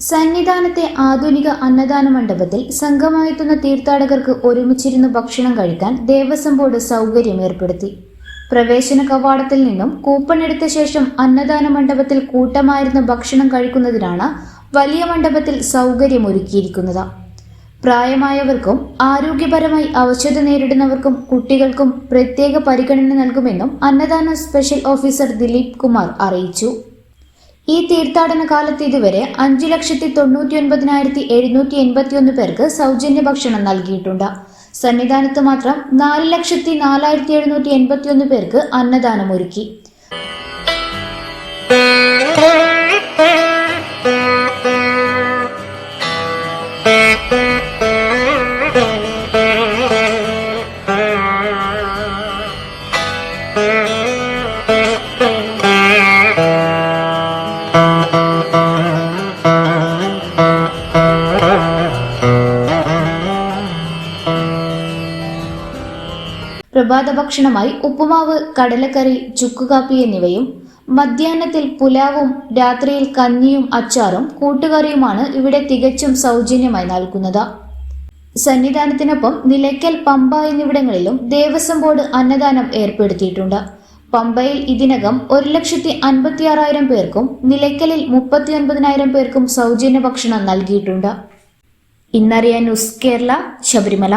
സന്നിധാനത്തെ ആധുനിക അന്നദാന മണ്ഡപത്തിൽ സംഘമായെത്തുന്ന തീർത്ഥാടകർക്ക് ഒരുമിച്ചിരുന്ന് ഭക്ഷണം കഴിക്കാൻ ദേവസ്വം ബോർഡ് സൗകര്യം ഏർപ്പെടുത്തി. പ്രവേശന കവാടത്തിൽ നിന്നും കൂപ്പൺ എടുത്ത ശേഷം അന്നദാന മണ്ഡപത്തിൽ കൂട്ടമായിരുന്ന് ഭക്ഷണം കഴിക്കുന്നതിനാണ് വലിയ മണ്ഡപത്തിൽ സൗകര്യമൊരുക്കിയിരിക്കുന്നത്. പ്രായമായവർക്കും ആരോഗ്യപരമായി അവശത നേരിടുന്നവർക്കും കുട്ടികൾക്കും പ്രത്യേക പരിഗണന നൽകുമെന്നും അന്നദാന സ്പെഷ്യൽ ഓഫീസർ ദിലീപ് കുമാർ അറിയിച്ചു. ഈ തീർത്ഥാടന കാലത്ത് ഇതുവരെ അഞ്ചു ലക്ഷത്തി തൊണ്ണൂറ്റി ഒൻപതിനായിരത്തി എഴുന്നൂറ്റി എൺപത്തിയൊന്ന് പേർക്ക് സൗജന്യ ഭക്ഷണം നൽകിയിട്ടുണ്ട്. സന്നിധാനത്ത് മാത്രം നാല് ലക്ഷത്തി നാലായിരത്തി എഴുന്നൂറ്റി എൺപത്തിയൊന്ന് പേർക്ക് അന്നദാനം ഒരുക്കി. പ്രഭാത ഭക്ഷണമായി ഉപ്പുമാവ് കടലക്കറി ചുക്കുകാപ്പി എന്നിവയും മധ്യാഹ്നത്തിൽ പുലാവും രാത്രിയിൽ കഞ്ഞിയും അച്ചാറും കൂട്ടുകറിയുമാണ് ഇവിടെ തികച്ചും സൗജന്യമായി നൽകുന്നത്. സന്നിധാനത്തിനൊപ്പം നിലയ്ക്കൽ പമ്പ എന്നിവിടങ്ങളിലും ദേവസ്വം ബോർഡ് അന്നദാനം ഏർപ്പെടുത്തിയിട്ടുണ്ട്. പമ്പയിൽ ഇതിനകം ഒരു ലക്ഷത്തി അൻപത്തിയാറായിരം പേർക്കും നിലയ്ക്കലിൽ മുപ്പത്തി ഒൻപതിനായിരം പേർക്കും സൗജന്യ ഭക്ഷണം നൽകിയിട്ടുണ്ട്. ഇന്നറിയാൻ ന്യൂസ് കേരള ശബരിമല.